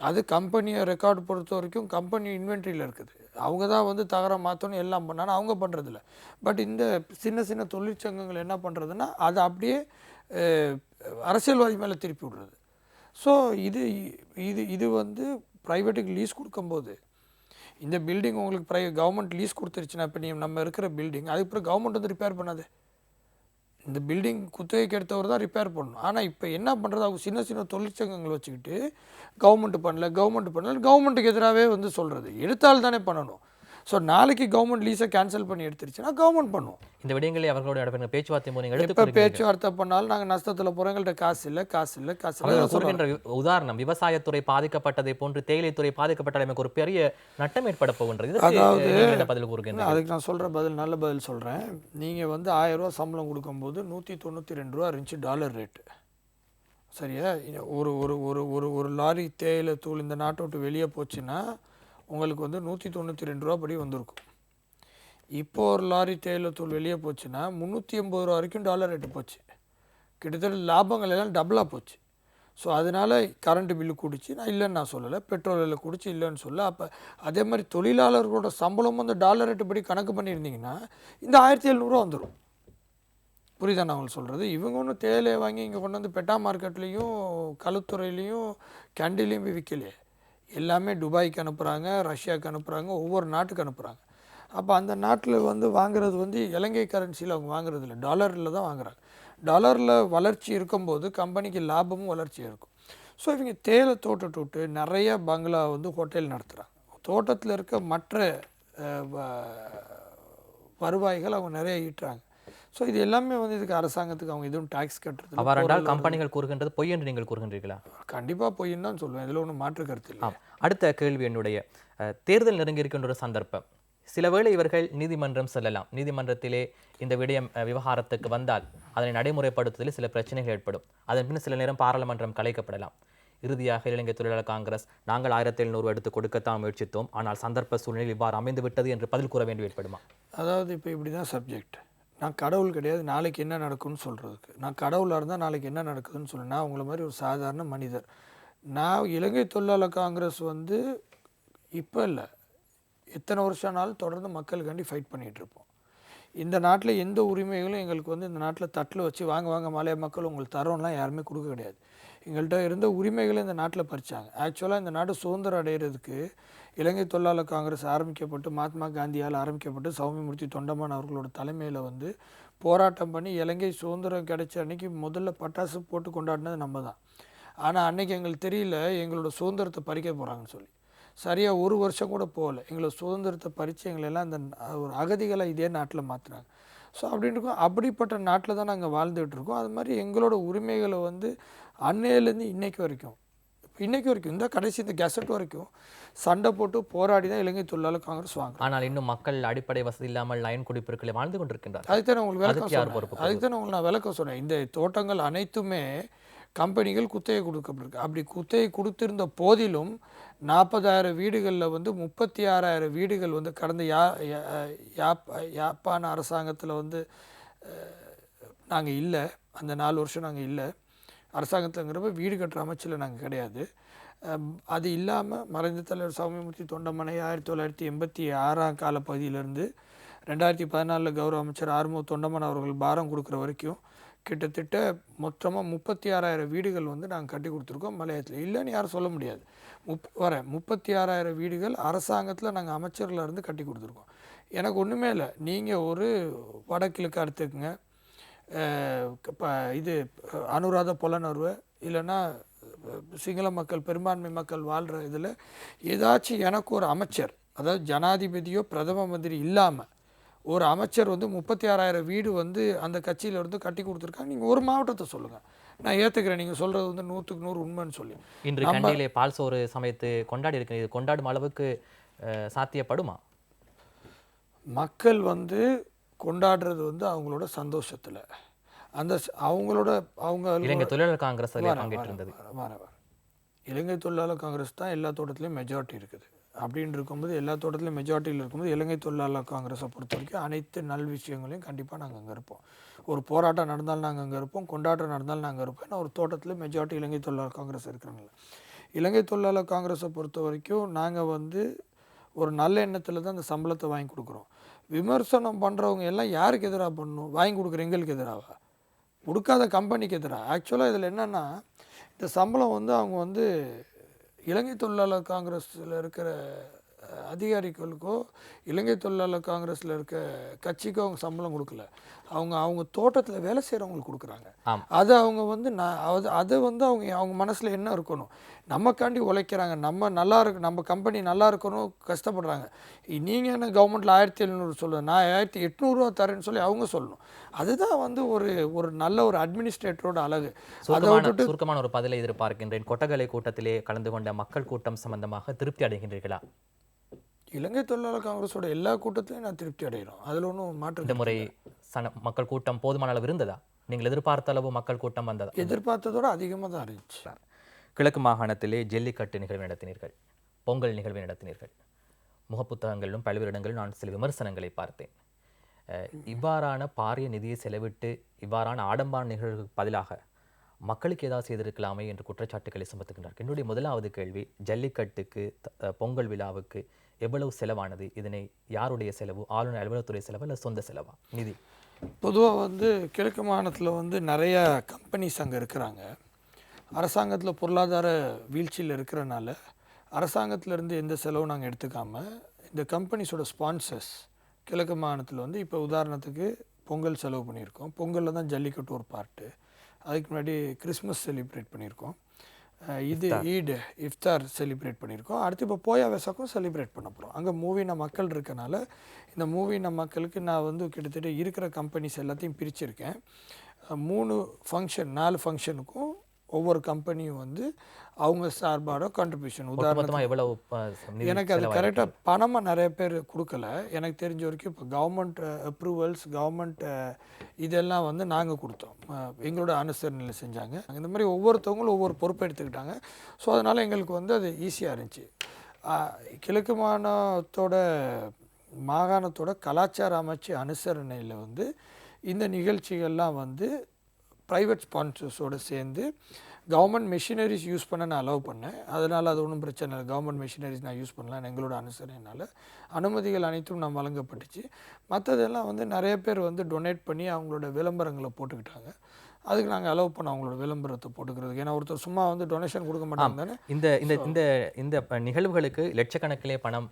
அது கம்பெனியை ரெக்கார்டு பொறுத்த வரைக்கும் கம்பெனி இன்வென்ட்ரியில் இருக்குது. அவங்க தான் வந்து தகரம் மாற்றணும் எல்லாம் பண்ணாலும் அவங்க பண்ணுறதில்ல பட் இந்த சின்ன சின்ன தொழிற்சங்கங்கள் என்ன பண்ணுறதுன்னா அதை அப்படியே அரசியல்வாதி மேலே திருப்பி விடுறது. ஸோ இது இது இது வந்து ப்ரைவேட்டுக்கு லீஸ் கொடுக்கும்போது இந்த பில்டிங் உங்களுக்கு ப்ரை கவர்மெண்ட் லீஸ் கொடுத்துருச்சுன்னா இப்போ நீ நம்ம இருக்கிற பில்டிங் அதுக்கப்புறம் கவர்மெண்ட் வந்து ரிப்பேர் பண்ணாது. இந்த பில்டிங் குத்தகைக்கு எடுத்தவர் தான் ரிப்பேர் பண்ணணும். ஆனால் இப்போ என்ன பண்ணுறது அவங்க சின்ன சின்ன தொழிற்சங்கங்கள் வச்சுக்கிட்டு கவர்மெண்ட் பண்ணல கவர்மெண்ட் பண்ணல கவர்மெண்ட்டுக்கு எதிராகவே வந்து சொல்கிறது எடுத்தால் தானே பண்ணணும். ஸோ நாளைக்கு கவர்மெண்ட் லீஸை கேன்சல் பண்ணி எடுத்துருச்சுன்னா கவர்மெண்ட் பண்ணும். இந்த விடயங்களை அவர்களோட பேச்சுவார்த்தை மூலம் நீங்கள் எப்போ பேச்சுவார்த்தை பண்ணாலும் நாங்கள் நஷ்டத்தில் போகிறோம் எங்கள்கிட்ட காசு இல்லை காசு இல்லை காசு இல்லை. வி- உதாரணம் விவசாயத்துறை பாதிக்கப்பட்டதை போன்று தேயிலைத்துறை பாதிக்கப்பட்டால் நமக்கு ஒரு பெரிய நட்டம் ஏற்பட போகின்றது. அதாவது- பதில் கூறுகின்ற அதுக்கு நான் சொல்கிற பதில் நல்ல பதில் சொல்கிறேன் நீங்கள் வந்து ஆயிரம் ரூபா சம்பளம் கொடுக்கும்போது நூற்றி தொண்ணூற்றி ரெண்டு ரூபா இருந்துச்சு டாலர் ரேட்டு சரியா? ஒரு ஒரு ஒரு ஒரு ஒரு லாரி தேயிலை தூள் இந்த நாட்டை விட்டு வெளியே போச்சுன்னா உங்களுக்கு வந்து நூற்றி தொண்ணூற்றி ரெண்டு ரூபா படி வந்திருக்கும். இப்போ ஒரு லாரி தேயிலை தூள் வெளியே போச்சுன்னா முந்நூற்றி எண்பது ரூபா வரைக்கும் டாலர் ரேட்டு போச்சு. கிட்டத்தட்ட லாபங்கள் எல்லாம் டபுளாக போச்சு. ஸோ அதனால் கரண்ட் பில்லு கூடிச்சு. நான் இல்லைன்னு நான் சொல்லலை. பெட்ரோல் விலை கூடிச்சு இல்லைன்னு சொல்ல அப்போ அதே மாதிரி தொழிலாளர்களோட சம்பளமும் அந்த டாலர் ரேட்டு படி கணக்கு பண்ணியிருந்தீங்கன்னா இந்த ஆயிரத்தி எழுநூறுவா வந்துடும் புரியுதா நான் உங்களுக்கு சொல்கிறது இவங்க ஒன்றும் தேயிலையை வாங்கி இங்கே கொண்டு வந்து பெட்டா மார்க்கெட்லேயும் களுத்துறையிலையும் கேண்டிலையும் போய் விற்கலையே எல்லாமே துபாய்க்கு அனுப்புகிறாங்க ரஷ்யாவுக்கு அனுப்புகிறாங்க ஒவ்வொரு நாட்டுக்கு அனுப்புகிறாங்க அப்போ அந்த நாட்டில் வந்து வாங்குறது வந்து இலங்கை கரன்சியில் அவங்க வாங்குறது இல்லை. டாலரில் தான் வாங்குறாங்க. டாலரில் வளர்ச்சி இருக்கும்போது கம்பெனிக்கு லாபமும் வளர்ச்சி இருக்கும். ஸோ இவங்க தேயிலை தோட்டத்தை விட்டு நிறைய பங்களா வந்து ஹோட்டல் நடத்துகிறாங்க தோட்டத்தில் இருக்க மற்ற வருவாய்கள் அவங்க நிறைய ஈட்டுறாங்க. ஸோ இது எல்லாமே வந்து இதுக்கு அரசாங்கத்துக்கு அவங்க எதுவும் டாக்ஸ் கட்டுறது அவ்வாறென்றால் கம்பெனிகள் கூறுகின்றது பொய் என்று நீங்கள் கூறுகின்றீர்களா? கண்டிப்பாக பொய்ன்னு தான் சொல்லுவேன். இதில் ஒன்றும் மாற்று கருத்து இல்லை. அடுத்த கேள்வி என்னுடைய தேர்தல் நெருங்கி இருக்கின்ற ஒரு சந்தர்ப்பம். சில வேளை இவர்கள் நீதிமன்றம் செல்லலாம். நீதிமன்றத்திலே இந்த விடயம் விவகாரத்துக்கு வந்தால் அதனை நடைமுறைப்படுத்துவதில் சில பிரச்சனைகள் ஏற்படும். அதன் பின் சில நேரம் பாராளுமன்றம் கலைக்கப்படலாம். இறுதியாக இலங்கை தொழிலாளர் காங்கிரஸ் நாங்கள் ஆயிரத்தி எழுநூறு எடுத்து கொடுக்கத்தான் முயற்சித்தோம். ஆனால் சந்தர்ப்ப சூழ்நிலை இவ்வாறு அமைந்து விட்டது என்று பதில் கூற வேண்டி ஏற்படுமா அதாவது இப்போ இப்படி தான் சப்ஜெக்ட் நான் கடவுள் கிடையாது நாளைக்கு என்ன நடக்கும்னு சொல்கிறதுக்கு நான் கடவுளாக இருந்தால் நாளைக்கு என்ன நடக்குதுன்னு சொல்ல. நான் உங்களை மாதிரி ஒரு சாதாரண மனிதர். நான் இலங்கை தொழிலாளர் காங்கிரஸ் வந்து இப்போ இல்லை. எத்தனை வருஷம் ஆனாலும் தொடர்ந்து மக்களுக்காண்டி ஃபைட் பண்ணிகிட்ருப்போம் இந்த நாட்டில் எந்த உரிமைகளும் எங்களுக்கு வந்து இந்த நாட்டில் தட்டில் வச்சு வாங்க வாங்க மலைய மக்கள் உங்களுக்கு தரோம்லாம் யாருமே கொடுக்க கிடையாது. எங்கள்கிட்ட இருந்த உரிமைகளை இந்த நாட்டில் பறிச்சாங்க. ஆக்சுவலாக இந்த நாடு சுதந்திரம் அடைகிறதுக்கு இலங்கை தொழிலாளர் காங்கிரஸ் ஆரம்பிக்கப்பட்டு மகாத்மா காந்தியால் ஆரம்பிக்கப்பட்டு சௌமியமூர்த்தி தொண்டமான் அவர்களோட தலைமையில் வந்து போராட்டம் பண்ணி இலங்கை சுதந்திரம் கிடைச்ச அன்னைக்கு முதல்ல பட்டாசு போட்டு கொண்டாடினது நம்ம தான் ஆனால் அன்னைக்கு எங்களுக்கு தெரியல எங்களோட சுதந்திரத்தை பறிக்க போகிறாங்கன்னு சொல்லி. சரியாக ஒரு வருஷம் கூட போகல. எங்களை சுதந்திரத்தை பறித்து எங்களை எல்லாம் ஒரு அகதிகளை இதே நாட்டில் மாற்றுறாங்க ஸோ அப்படின்னு இருக்கும். அப்படிப்பட்ட நாட்டில் தான் நாங்கள் வாழ்ந்துகிட்ருக்கோம் அது மாதிரி எங்களோட உரிமைகளை வந்து அன்னையிலேருந்து இன்னைக்கு வரைக்கும் இன்னைக்கு வரைக்கும் இந்த கடைசி இந்த கெசட் வரைக்கும் சண்டை போட்டு போராடி தான் இலங்கை தொழிலாளர் காங்கிரஸ் வாங்குறாங்க. ஆனால் இன்னும் மக்கள் அடிப்படை வசதி இல்லாமல் லைன் குடிப்பொருட்களை வாழ்ந்து கொண்டிருக்கின்றார் அதுக்கு உங்களுக்கு விளக்கம் சொன்னேன். அதுக்கு தான் உங்களுக்கு நான் விளக்கம் சொன்னேன். இந்த தோட்டங்கள் அனைத்துமே கம்பெனிகள் குத்தகை கொடுக்கப்பட்டிருக்கு. அப்படி குத்தகை கொடுத்திருந்த போதிலும் நாற்பதாயிரம் வீடுகளில் வந்து முப்பத்தி ஆறாயிரம் வீடுகள் வந்து கடந்த யா யா- யாப் யாப்பான அரசாங்கத்தில் வந்து நாங்கள் இல்லை. அந்த நாலு வருஷம் நாங்கள் இல்லை. அரசாங்கத்துலங்கிறப்ப வீடு கட்டுற அமைச்சில் நாங்கள் கிடையாது. அது இல்லாமல் மறைந்த தலைவர் சௌமியமூர்த்தி தொண்டமனை ஆயிரத்தி தொள்ளாயிரத்தி எண்பத்தி ஆறாம் கால பகுதியிலேருந்து ரெண்டாயிரத்தி பதினாலில் கௌரவ அமைச்சர் ஆறுமுக தொண்டமன் அவர்கள் பாரம் கொடுக்குற வரைக்கும் கிட்டத்தட்ட மொத்தமாக முப்பத்தி ஆறாயிரம் வீடுகள் வந்து நாங்கள் கட்டி கொடுத்துருக்கோம் மலையத்தில். இல்லைன்னு யாரும் சொல்ல முடியாது. முப் வரேன் முப்பத்தி ஆறாயிரம் வீடுகள் அரசாங்கத்தில் நாங்கள் அமைச்சர்ல இருந்து கட்டி கொடுத்துருக்கோம். எனக்கு ஒன்றுமே இல்லை. நீங்கள் ஒரு வடகிழக்கு எடுத்துக்கங்க இப்ப இது அனுராத புலனர்வு இல்லைன்னா சிங்கள மக்கள் பெரும்பான்மை மக்கள் வாழ்கிற இதில் ஏதாச்சும் எனக்கு ஒரு அமைச்சர் அதாவது ஜனாதிபதியோ பிரதம மந்திரி இல்லாமல் ஒரு அமைச்சர் வந்து முப்பத்தி ஆறாயிரம் வீடு வந்து அந்த கட்சியில இருந்து கட்டி கொடுத்துருக்காங்க. நீங்கள் ஒரு மாவட்டத்தை சொல்லுங்கள் நான் ஏற்றுக்கிறேன் நீங்கள் சொல்கிறது வந்து நூற்றுக்கு நூறு உண்மைன்னு சொல்லி. இன்று கண்டியிலே பால் சோறு சமைத்து கொண்டாடி இருக்கிறது இது கொண்டாடும் அளவுக்கு சாத்தியப்படுமா? மக்கள் வந்து கொண்டாடுறது வந்து அவங்களோட சந்தோஷத்தில். அந்த அவங்களோட அவங்க இலங்கை தொழிலாளர் காங்கிரஸ் பங்கேற்றிருந்தது. இலங்கை தொழிலாளர் காங்கிரஸ் தான் எல்லா தோட்டத்துலையும் மெஜாரிட்டி இருக்குது. அப்படின்னு இருக்கும்போது எல்லா தோட்டத்துலையும் மெஜாரிட்டியில் இருக்கும்போது இலங்கை தொழிலாளர் காங்கிரஸை பொறுத்த வரைக்கும் அனைத்து நல் விஷயங்களையும் கண்டிப்பாக நாங்கள் அங்கே இருப்போம். ஒரு போராட்டம் நடந்தாலும் நாங்கள் அங்கே இருப்போம் கொண்டாட்டம் நடந்தாலும் நாங்கள் இருப்போம் ஏன்னா ஒரு தோட்டத்தில் மெஜாரிட்டி இலங்கை தொழிலாளர் காங்கிரஸ் இருக்கிறாங்கள இலங்கை தொழிலாளர் காங்கிரஸை பொறுத்த வரைக்கும் நாங்கள் வந்து ஒரு நல்ல எண்ணத்தில் தான் அந்த சம்பளத்தை வாங்கி கொடுக்குறோம். விமர்சனம் பண்ணுறவங்க எல்லாம் யாருக்கு எதிராக பண்ணணும்? வாங்கி கொடுக்குற எங்களுக்கு எதிராக கொடுக்காத கம்பெனிக்கு எதிராக ஆக்சுவலாக இதில் என்னென்னா இந்த சம்பளம் வந்து அவங்க வந்து இலங்கை தொழிலாளர் காங்கிரஸில் இருக்கிற அதிகாரிகளுக்கோ இலங்கை தொழிலாளர் காங்கிரஸில் இருக்க கட்சிக்கோ அவங்க சம்பளம் கொடுக்கல. அவங்க அவங்க தோட்டத்தில் வேலை செய்கிறவங்களுக்கு கொடுக்குறாங்க. அது அவங்க வந்து நான் அது அது வந்து அவங்க அவங்க மனசில் என்ன இருக்கணும்? நமக்காண்டி உழைக்கிறாங்க. நம்ம நல்லா இருக்கு நம்ம கம்பெனி நல்லா இருக்கணும் கஷ்டப்படுறாங்க. நீங்கள் என்ன கவர்மெண்ட்டில் ஆயிரத்தி எழுநூறு சொல்லுங்கள் நான் ஆயிரத்தி எட்நூறுரூவா தரேன்னு சொல்லி அவங்க சொல்லணும். அதுதான் வந்து ஒரு ஒரு நல்ல ஒரு அட்மினிஸ்ட்ரேட்டரோட அழகு. அதை விட்டுட்டு சுருக்கமான ஒரு பதிலை எதிர்பார்க்கின்றேன். கொட்டகலை கூட்டத்திலே கலந்து கொண்ட மக்கள் கூட்டம் சம்பந்தமாக திருப்தி அடைகின்றீர்களா? இலங்கை தொழிலாளர் காங்கிரஸோட எல்லா கூட்டத்திலையும் நான் திருப்தி அடைகிறோம். அதில் ஒன்றும் மாற்று இந்த முறை சன மக்கள் கூட்டம் போதுமான அளவு இருந்ததா? நீங்கள் எதிர்பார்த்த அளவு மக்கள் கூட்டம் வந்ததா? எதிர்பார்த்ததோட அதிகமாக தான் இருந்துச்சு. கிழக்கு மாகாணத்திலே ஜல்லிக்கட்டு நிகழ்வு நடத்தினீர்கள். பொங்கல் நிகழ்வு நடத்தினீர்கள். முகப்புத்தகங்களிலும் பல்வேறு இடங்களிலும் நான் சில விமர்சனங்களை பார்த்தேன். இவ்வாறான பாரிய நிதியை செலவிட்டு இவ்வாறான ஆடம்பான நிகழ்வுக்கு பதிலாக மக்களுக்கு ஏதாவது செய்திருக்கலாமே என்று குற்றச்சாட்டுகளை சுமத்துகின்றார் என்னுடைய முதலாவது கேள்வி ஜல்லிக்கட்டுக்கு பொங்கல் விழாவுக்கு எவ்வளவு செலவானது? இதனை யாருடைய செலவு? ஆளுநர் அலுவலகத்துறை செலவு இல்லை சொந்த செலவா? நிதி. பொதுவாக வந்து கிழக்கு மாநிலத்தில் வந்து நிறைய கம்பெனிஸ் அங்கே இருக்கிறாங்க. அரசாங்கத்தில் பொருளாதார வீழ்ச்சியில் இருக்கிறனால அரசாங்கத்திலேருந்து எந்த செலவும் நாங்கள் எடுத்துக்காமல் இந்த கம்பெனிஸோட ஸ்பான்சர்ஸ் கிழக்கு மாநிலத்தில் வந்து இப்போ உதாரணத்துக்கு பொங்கல் செலவு பண்ணியிருக்கோம். பொங்கலில் தான் ஜல்லிக்கட்டு ஒரு பார்ட்டு. அதுக்கு முன்னாடி கிறிஸ்மஸ் செலிப்ரேட் பண்ணியிருக்கோம். இது ஈடு இஃப்தார் செலிப்ரேட் பண்ணியிருக்கோம். அடுத்து இப்போ போயா வெசாக்கும் செலிப்ரேட் பண்ண போகிறோம் அங்கே மூவின மக்கள் இருக்கனால இந்த மூவின மக்களுக்கு நான் வந்து கிட்டத்தட்ட இருக்கிற கம்பெனிஸ் எல்லாத்தையும் பிரிச்சிருக்கேன். மூணு ஃபங்க்ஷன் நாலு ஃபங்க்ஷனுக்கும் ஒவ்வொரு கம்பெனியும் வந்து அவங்க சார்பான கான்ட்ரிபியூஷன் உதாரணம் ஒட்டுமொத்தமாக எவ்வளவு அஹ், நிதி எனக்கு அது? கரெக்டாக பணமாக நிறைய பேர் கொடுக்கல. எனக்கு தெரிஞ்ச வரைக்கும் இப்போ கவர்மெண்ட் அப்ரூவல்ஸ் கவர்மெண்ட் இதெல்லாம் வந்து நாங்கள் கொடுத்தோம். எங்களோட அனுசரணையில் செஞ்சாங்க. இந்த மாதிரி ஒவ்வொருத்தவங்களும் ஒவ்வொரு பொறுப்பு எடுத்துக்கிட்டாங்க. ஸோ அதனால் எங்களுக்கு வந்து அது ஈஸியாக இருந்துச்சு. கிழக்கு மாகாணத்தோட மாகாணத்தோட கலாச்சார அமைச்சு அனுசரணையில் வந்து இந்த நிகழ்ச்சிகள்லாம் வந்து ப்ரைவேட் ஸ்பான்சர்ஸோடு சேர்ந்து கவர்மெண்ட் மெஷினரிஸ் யூஸ் பண்ண நான் அலோவ் பண்ணேன். அதனால் அது ஒன்றும் பிரச்சனை இல்லை. கவர்மெண்ட் மெஷினரிஸ் நான் யூஸ் பண்ணலாம். எங்களோட அனுசரணையினால் அனுமதிகள் அனைத்தும் நான் வழங்கப்பட்டுச்சு. மற்றதெல்லாம் வந்து நிறைய பேர் வந்து டொனேட் பண்ணி அவங்களோட விளம்பரங்களை போட்டுக்கிட்டாங்க. அதுக்கு நாங்கள் அலோவ் பண்ணோம் அவங்களோட விளம்பரத்தை போட்டுக்கிறதுக்கு. ஏன்னா ஒருத்தர் சும்மா வந்து டொனேஷன் கொடுக்க மாட்டாங்க இந்த இந்த இந்த இந்த நிகழ்வுகளுக்கு லட்சக்கணக்கிலே பணம்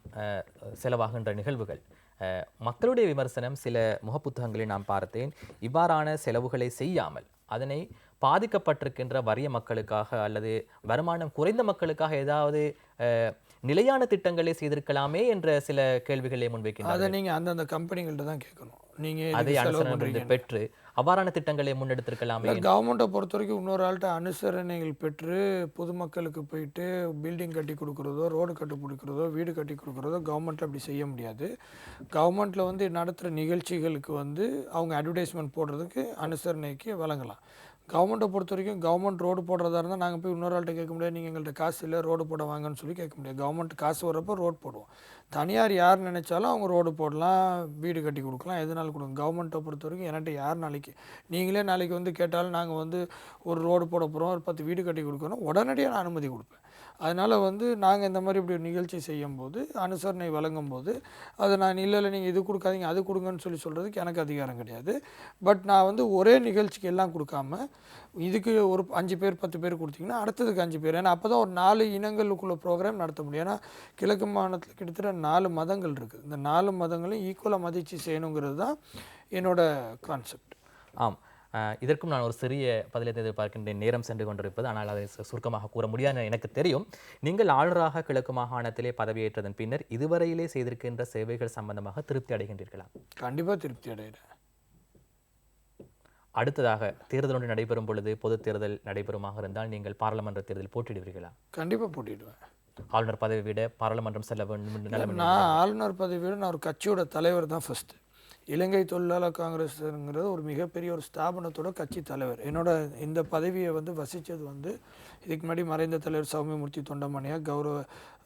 செலவாகின்ற நிகழ்வுகள் மக்களுடைய விமர்சனம் சில முகப்புத்தகங்களை நான் பார்த்தேன். இவ்வாறான செலவுகளை செய்யாமல் அதனை பாதிக்கப்பட்டிருக்கின்ற வறிய மக்களுக்காக அல்லது வருமானம் குறைந்த மக்களுக்காக ஏதாவது நிலையான திட்டங்களை செய்திருக்கலாமே என்ற சில கேள்விகளை முன்வைக்கின்றனர் அதை நீங்கள் அந்தந்த கம்பெனிகள்கிட்ட தான் கேட்கணும். நீங்கள் அதை செலவு அனுசரணை பண்ணுறீங்க பெற்று அவ்வாறான திட்டங்களை முன்னெடுத்திருக்கலாமே கவர்மெண்ட்டை பொறுத்த வரைக்கும் இன்னொரு ஆள்கிட்ட அனுசரணைகள் பெற்று பொதுமக்களுக்கு போயிட்டு பில்டிங் கட்டி கொடுக்குறதோ ரோடு கட்டி கொடுக்குறதோ வீடு கட்டி கொடுக்குறதோ கவர்மெண்ட்டில் அப்படி செய்ய முடியாது. கவர்மெண்ட்டில் வந்து நடத்துகிற நிகழ்ச்சிகளுக்கு வந்து அவங்க அட்வர்டைஸ்மெண்ட் போடுறதுக்கு அனுசரணைக்கு வழங்கலாம். கவர்மெண்ட்டை பொறுத்த வரைக்கும் கவர்மெண்ட் ரோடு போடுறதா இருந்தால் நாங்கள் போய் இன்னொரு ஆள்கிட்ட கேட்க முடியாது. நீங்கள் எங்கள்கிட்ட காசு இல்லை ரோடு போட வாங்கன்னு சொல்லி கேட்க முடியாது. கவர்மெண்ட் காசு வர்றப்போ ரோடு போடுவோம். தனியார் யார் நினைச்சாலும் அவங்க ரோடு போடலாம் வீடு கட்டி கொடுக்கலாம் எதுனாலும் கொடுங்க. கவர்மெண்ட்டை பொறுத்த வரைக்கும் என்கிட்ட யார் நாளைக்கு? நீங்களே நாளைக்கு வந்து கேட்டாலும் நாங்கள் வந்து ஒரு ரோடு போட போகிறோம் ஒரு பத்து வீடு கட்டி கொடுக்குறோம் உடனடியாக நான் அனுமதி கொடுப்பேன். அதனால் வந்து நாங்கள் இந்த மாதிரி இப்படி ஒரு நிகழ்ச்சி செய்யும்போது அனுசரணை வழங்கும் போது அதை நான் இல்லை இல்லை நீங்கள் இது கொடுக்காதீங்க அது கொடுங்கன்னு சொல்லி சொல்கிறதுக்கு எனக்கு அதிகாரம் கிடையாது. பட் நான் வந்து ஒரே நிகழ்ச்சிக்கு எல்லாம் கொடுக்காம இதுக்கு ஒரு அஞ்சு பேர் பத்து பேர் கொடுத்தீங்கன்னா அடுத்ததுக்கு அஞ்சு பேர். ஏன்னா அப்போ தான் ஒரு நாலு இனங்களுக்குள்ள ப்ரோக்ராம் நடத்த முடியும். ஏன்னா கிழக்கு மாநிலத்தில் கிட்டத்தட்ட நாலு மதங்கள் இருக்குது இந்த நாலு மதங்களையும் ஈக்குவலாக மதித்து செய்யணுங்கிறது தான் என்னோட கான்செப்ட் ஆம். இதற்கும் நான் ஒரு சிறிய பதிலை எதிர்பார்க்கின்றேன். நேரம் சென்று கொண்டிருப்பது ஆனால் அதை சுருக்கமாக கூற முடியாது என எனக்கு தெரியும். நீங்கள் ஆளுநராக கிழக்கு மாகாணத்திலே பதவியேற்றதன் பின்னர் இதுவரையிலே செய்திருக்கின்ற சேவைகள் சம்பந்தமாக திருப்தி அடைகின்றீர்களா? கண்டிப்பாக திருப்தி அடைகிறேன். அடுத்ததாக தேர்தல் ஒன்று நடைபெறும் பொழுது பொதுத் தேர்தல் நடைபெறுமாக இருந்தால் நீங்கள் பாராளுமன்ற தேர்தல் போட்டியிடுவீர்களா? கண்டிப்பாக போட்டிடுவேன் ஆளுநர் பதவி விட பாராளுமன்றம் செல்ல வேண்டும் நான் ஆளுநர் பதவியோட நான் ஒரு கட்சியோட தலைவர் தான் ஃபஸ்ட்டு இலங்கை தொழிலாளர் காங்கிரஸ்ங்கிறது ஒரு மிகப்பெரிய ஒரு ஸ்தாபனத்தோட கட்சி தலைவர். என்னோட இந்த பதவியை வந்து வசித்தது வந்து இதுக்கு முன்னாடி மறைந்த தலைவர் சௌமியமூர்த்தி தொண்டமணியா கௌரவ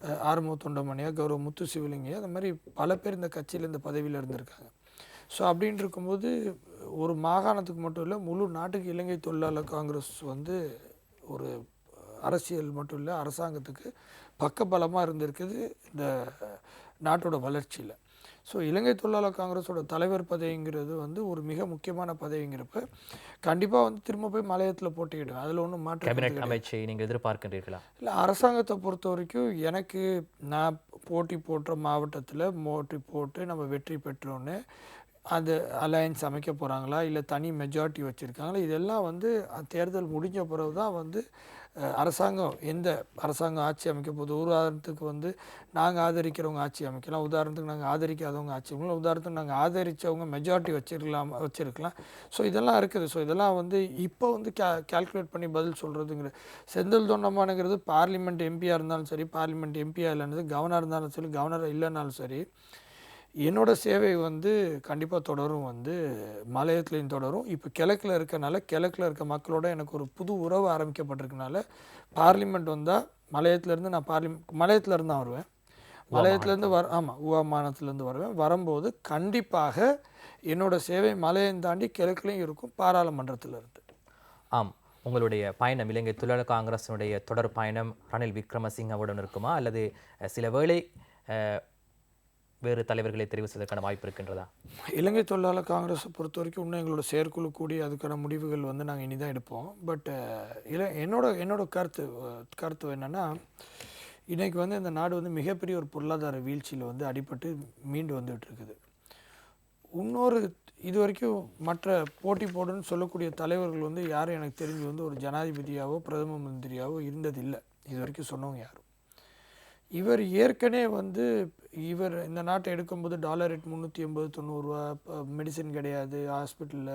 அஹ், தொண்டமணியா கௌரவ முத்து சிவலிங்கையா அந்த மாதிரி பல பேர் இந்த கட்சியில் இந்த பதவியில் இருந்திருக்காங்க. ஸோ அப்படின்னு இருக்கும்போது ஒரு மாகாணத்துக்கு மட்டும் இல்லை முழு நாட்டுக்கு இலங்கை தொழிலாளர் காங்கிரஸ் வந்து ஒரு அரசியல் மட்டும் இல்லை அரசாங்கத்துக்கு பக்கபலமாக இருந்திருக்குது இந்த நாட்டோட வளர்ச்சியில். ஸோ இலங்கை தொழிலாளர் காங்கிரஸோட தலைவர் பதவிங்கிறது வந்து ஒரு மிக முக்கியமான பதவிங்கிறப்ப கண்டிப்பாக வந்து திரும்ப போய் மலையத்தில் போட்டிக்கிடுவேன் அதில் ஒன்றும் மாற்று கேபினெட் அமைச்சை நீங்கள் எதிர்பார்க்கின்றீர்களா? இல்லை அரசாங்கத்தை பொறுத்த வரைக்கும் எனக்கு நான் போட்டி போடுற மாவட்டத்தில் போட்டி போட்டு நம்ம வெற்றி பெற்றோன்னே அந்த அலையன்ஸ் அமைக்க போகிறாங்களா இல்லை தனி மெஜாரிட்டி வச்சுருக்காங்களா? இதெல்லாம் வந்து தேர்தல் முடிஞ்ச பிறகு தான் வந்து அரசாங்கம் எந்த அரசாங்கம் ஆட்சி அமைக்க போகுது? உதாரணத்துக்கு வந்து நாங்கள் ஆதரிக்கிறவங்க ஆட்சி அமைக்கலாம். உதாரணத்துக்கு நாங்கள் ஆதரிக்காதவங்க ஆட்சி அமைக்கலாம். உதாரணத்துக்கு நாங்கள் ஆதரித்தவங்க மெஜாரிட்டி வச்சிருக்கலாம் வச்சுருக்கலாம். ஸோ இதெல்லாம் இருக்குது. ஸோ இதெல்லாம் வந்து இப்போ வந்து கே கால்குலேட் பண்ணி பதில் சொல்கிறதுங்கிற செந்தில் தொண்டமானுங்கிறது பார்லிமெண்ட் எம்பியாக இருந்தாலும் சரி பார்லிமெண்ட் எம்பியாக இல்லைன்னு கவர்னர் இருந்தாலும் சரி கவர்னர் இல்லைனாலும் சரி என்னோடய சேவை வந்து கண்டிப்பாக தொடரும் வந்து மலையத்துலேயும் தொடரும். இப்போ கிழக்கில் இருக்கனால கிழக்கில் இருக்க மக்களோட எனக்கு ஒரு புது உறவு ஆரம்பிக்கப்பட்டிருக்கனால பார்லிமெண்ட் வந்தால் மலையத்துலேருந்து நான் பார்லிமெண்ட் மலையத்துலேருந்து தான் வருவேன். மலையத்துலேருந்து வர ஆமாம் உவமானத்துலேருந்து வருவேன். வரும்போது கண்டிப்பாக என்னோட சேவை மலையம் தாண்டி கிழக்குலையும் இருக்கும் பாராளுமன்றத்திலிருந்து. ஆம். உங்களுடைய பயணம் இலங்கை தொழிலாளர் காங்கிரஸினுடைய தொடர் பயணம் ரணில் விக்ரமசிங்கவுடன் இருக்குமா? அல்லது சில வேளை வேறு தலைவர்களை தெரிவு செய்வதற்கான வாய்ப்பு இருக்கின்றதா? இலங்கை தொழிலாளர் காங்கிரஸை பொறுத்த வரைக்கும் இன்னும் எங்களோட செயற்குழு கூடி அதுக்கான முடிவுகள் வந்து நாங்கள் இனி தான் எடுப்போம். பட் இல என்னோட என்னோட கருத்து கருத்து என்னென்னா இன்றைக்கி வந்து இந்த நாடு வந்து மிகப்பெரிய ஒரு பொருளாதார வீழ்ச்சியில் வந்து அடிபட்டு மீண்டு வந்துட்டு இருக்குது இன்னொரு இது வரைக்கும் மற்ற போட்டி போடுன்னு சொல்லக்கூடிய தலைவர்கள் வந்து யாரும் எனக்கு தெரிஞ்சு வந்து ஒரு ஜனாதிபதியாவோ பிரதம மந்திரியாவோ இருந்ததில்லை. இது வரைக்கும் சொன்னவங்க யாரும். இவர் ஏற்கனவே வந்து இவர் இந்த நாட்டை எடுக்கும்போது டாலர் ரேட் முந்நூற்றி எண்பது தொண்ணூறுரூவா மெடிசின் கிடையாது ஹாஸ்பிட்டலில்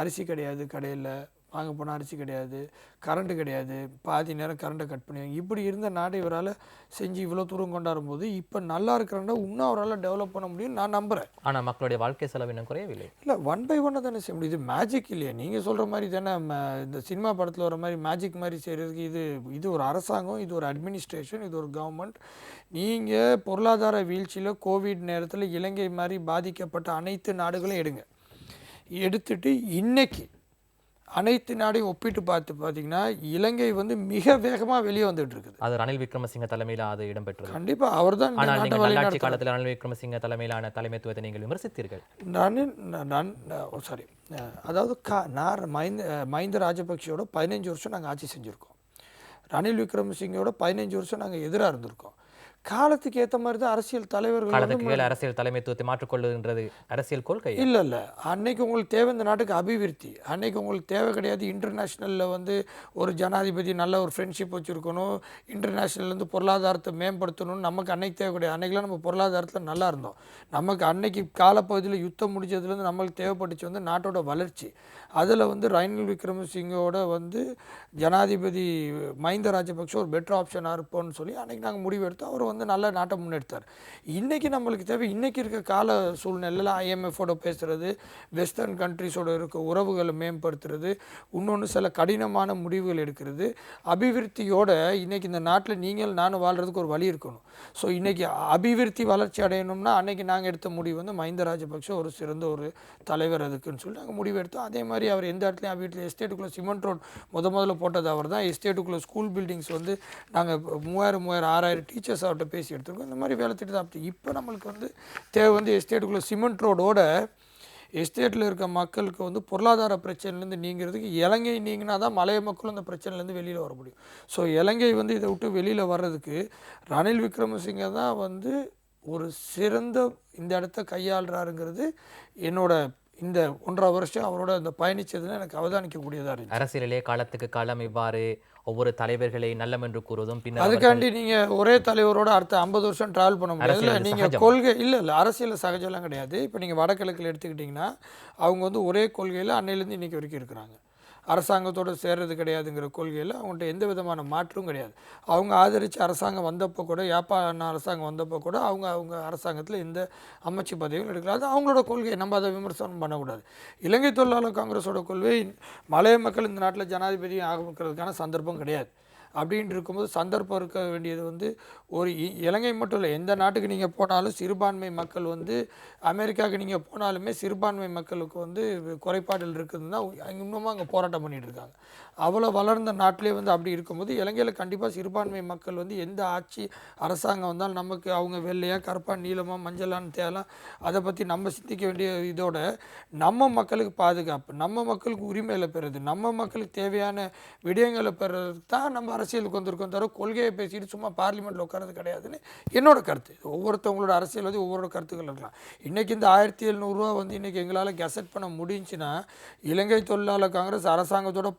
அரிசி கிடையாது கடையில். வாங்க போனால் அரிசி கிடையாது கரண்ட்டு கிடையாது பாதி நேரம் கரண்ட்டை கட் பண்ணி இப்படி இருந்த நாடை இவரால் செஞ்சு இவ்வளோ தூரம் கொண்டாடும் போது இப்போ நல்லா இருக்கிறாண்டா இன்னும் அவரால் டெவலப் பண்ண முடியும் நான் நம்புகிறேன் ஆனால் மக்களுடைய வாழ்க்கை செலவினம் குறையவில்லை. இல்லை ஒன் பை ஒன்னாக தானே செய்ய முடியும் இது மேஜிக் இல்லையா. நீங்கள் சொல்கிற மாதிரி தானே இந்த சினிமா படத்தில் வர மாதிரி மேஜிக் மாதிரி செய்கிறதுக்கு இது இது ஒரு அரசாங்கம் இது ஒரு அட்மினிஸ்ட்ரேஷன் இது ஒரு கவர்மெண்ட் நீங்கள் பொருளாதார வீழ்ச்சியில் கோவிட் நேரத்தில் இலங்கை மாதிரி பாதிக்கப்பட்ட அனைத்து நாடுகளையும் எடுங்க. எடுத்துட்டு இன்னைக்கு அனைத்து நாடையும் ஒப்பிட்டு பார்த்து பார்த்தீங்கன்னா இலங்கை வந்து மிக வேகமாக வெளியே வந்துட்டு இருக்குது அது ரணில் விக்ரமசிங்க தலைமையில் அது இடம்பெற்றது. கண்டிப்பாக அவர் தான் ஆனால் நாட்டை நீங்கள் வழி நல்லாட்சி காலத்தில் ரணில் விக்ரமசிங்க தலைமையிலான தலைமைத்துவத்தை நீங்கள் விமர்சித்தீர்கள். நான் நான் சாரி அதாவது கா நான் மஹிந்த மஹிந்த ராஜபக்ஷயோட பதினஞ்சு வருஷம் நாங்கள் ஆட்சி செஞ்சுருக்கோம். ரணில் விக்ரமசிங்கோட பதினஞ்சு வருஷம் நாங்கள் எதிராக இருந்திருக்கோம். காலத்துக்கு ஏற்ற மாதிரி தான் அரசியல் தலைவர்கள் காலத்துக்கு மேல் அரசியல் தலைமைத்துவத்தை மாற்றிக்கொள்ளுகின்றது அரசியல் கொள்கை. இல்லை இல்லை. அன்னைக்கு உங்களுக்கு தேவை இந்த நாட்டுக்கு அபிவிருத்தி. அன்னைக்கு உங்களுக்கு தேவை கிடையாது இன்டர்நேஷ்னலில் வந்து ஒரு ஜனாதிபதி நல்ல ஒரு ஃப்ரெண்ட்ஷிப் வச்சுருக்கணும். இன்டர்நேஷ்னல்லேருந்து பொருளாதாரத்தை மேம்படுத்தணும்னு நமக்கு அன்னைக்கு தேவை கிடையாது. அன்னைக்கெல்லாம் நம்ம பொருளாதாரத்தில் நல்லா இருந்தோம். நமக்கு அன்னைக்கு காலப்பகுதியில் யுத்தம் முடிஞ்சதுலேருந்து நம்மளுக்கு தேவைப்பட்டுச்சு வந்து நாட்டோட வளர்ச்சி. அதில் வந்து ரணில் விக்ரமசிங்கோட வந்து ஜனாதிபதி மஹிந்த ராஜபக்ஷ ஒரு பெட்டர் ஆப்ஷனாக இருப்போம்னு சொல்லி அன்றைக்கி நாங்கள் முடிவெடுத்தோம். அவர் வந்து நல்ல நாட்டை முன்னெடுத்தார். இன்றைக்கி நம்மளுக்கு தேவை இன்றைக்கி இருக்க கால சூழ்நிலையில் ஐஎம்எஃபோட பேசுகிறது வெஸ்டர்ன் கண்ட்ரிஸோட இருக்க உறவுகளை மேம்படுத்துறது இன்னொன்று சில கடினமான முடிவுகள் எடுக்கிறது அபிவிருத்தியோட இன்றைக்கி இந்த நாட்டில் நீங்கள் நானும் வாழ்கிறதுக்கு ஒரு வழி இருக்கணும். ஸோ இன்றைக்கி அபிவிருத்தி வளர்ச்சி அடையணும்னா அன்னைக்கு நாங்கள் எடுத்த முடிவு வந்து மஹிந்த ராஜபக்ஷ ஒரு சிறந்த ஒரு தலைவர் அதுக்குன்னு சொல்லி நாங்கள் முடிவு எடுத்தோம் அதே மாதிரி அவர் எந்த இடத்துலையும் வீட்டில் எஸ்டேட்டுக்குள்ளே சிமெண்ட் ரோட் முத முதல்ல போட்டது அவர் தான் எஸ்டேட்டுக்குள்ளே ஸ்கூல் பில்டிங்ஸ் வந்து நாங்கள் மூவாயிரம் மூவாயிரம் ஆறாயிரம் டீச்சர்ஸ் அவர்கிட்ட பேசி எடுத்திருக்கோம். இந்த மாதிரி வேலை திட்டம் தான் இப்போ நம்மளுக்கு வந்து தேவை வந்து எஸ்டேட்டுக்குள்ளே சிமெண்ட் ரோடோட எஸ்டேட்டில் இருக்க மக்களுக்கு வந்து பொருளாதார பிரச்சனைலேருந்து நீங்கிறதுக்கு இலங்கை நீங்கினா தான் மலைய மக்களும் அந்த பிரச்சனைலேருந்து வெளியில் வர முடியும். ஸோ இலங்கை வந்து இதை விட்டு வெளியில் வர்றதுக்கு ரணில் விக்ரமசிங்க தான் வந்து ஒரு சிறந்த இந்த இடத்த கையாளுறாருங்கிறது என்னோட இந்த ஒன்றரை வருஷம் அவரோட அந்த பயணிச்சதுன்னு எனக்கு அவதானிக்கக்கூடியதாக இருந்துச்சு. அரசியலிலே காலத்துக்கு காலம் இவ்வாறு ஒவ்வொரு தலைவர்களை நல்லம் என்று கூறுவதும் பின்னர் அதுக்காண்டி நீங்க ஒரே தலைவரோட அடுத்த ஐம்பது வருஷம் டிராவல் பண்ண முடியாது. அரசியல் அது நீங்க சகஜம். கொள்கை இல்ல இல்ல அரசியல் சகஜம்லாம் கிடையாது. இப்போ நீங்க வடகிழக்கில் எடுத்துக்கிட்டிங்கன்னா அவங்க வந்து ஒரே கொள்கையில் அன்னையிலேருந்து இன்னைக்கு வரைக்கும் இருக்கிறாங்க. அரசாங்கத்தோடு சேர்றது கிடையாதுங்கிற கொள்கையில் அவங்கள்ட்ட எந்த விதமான மாற்றும் கிடையாது. அவங்க ஆதரித்து அரசாங்கம் வந்தப்போ கூட யாப்பா அண்ணா அரசாங்கம் வந்தப்போ கூட அவங்க அவங்க அரசாங்கத்தில் எந்த அமைச்சு பதவியும் எடுக்கல. அது அவங்களோட கொள்கை நம்ம அதை விமர்சனம் பண்ணக்கூடாது. இலங்கை தொழிலாளர் காங்கிரஸோட கொள்கை மலைய மக்கள் இந்த நாட்டில் ஜனாதிபதியும் ஆகிறதுக்கான சந்தர்ப்பம் கிடையாது. அப்படின்னு இருக்கும்போது சந்தர்ப்பம் இருக்க வேண்டியது வந்து ஒரு இ- இலங்கை மட்டும் இல்லை எந்த நாட்டுக்கு நீங்கள் போனாலும் சிறுபான்மை மக்கள் வந்து அமெரிக்காவுக்கு நீங்கள் போனாலுமே சிறுபான்மை மக்களுக்கு வந்து குறைபாடுகள் இருக்குதுன்னு தான் இன்னமும் அங்கே போராட்டம் பண்ணிகிட்டு இருக்காங்க. அவ்வளோ வளர்ந்த நாட்டிலே வந்து அப்படி இருக்கும்போது இலங்கையில் கண்டிப்பாக சிறுபான்மை மக்கள் வந்து எந்த ஆட்சி அரசாங்கம் வந்தாலும் நமக்கு அவங்க வெள்ளையாக கருப்பாக நீளமாக மஞ்சளான்னு தேவைலாம் அதை பற்றி நம்ம சிந்திக்க வேண்டிய இதோட நம்ம மக்களுக்கு பாதுகாப்பு நம்ம மக்களுக்கு உரிமைகளை பெறுது நம்ம மக்களுக்கு தேவையான விடயங்களை பெறுறதுக்கு தான் நம்ம அரசியலுக்கு வந்திருக்கோம் தவிர கொள்கையை பேசிட்டு சும்மா பார்லிமெண்ட்டில் உட்காரது கிடையாதுன்னு என்னோட கருத்து. ஒவ்வொருத்தவங்களோட அரசியல் வந்து ஒவ்வொரு கருத்துக்கள் இருக்கலாம். இன்றைக்கி இந்த ஆயிரத்தி எழுநூறுரூவா வந்து இன்றைக்கி எங்களால் கெசட் பண்ண முடிஞ்சுன்னா இலங்கை தொழிலாளர் காங்கிரஸ் அரசாங்கத்தோட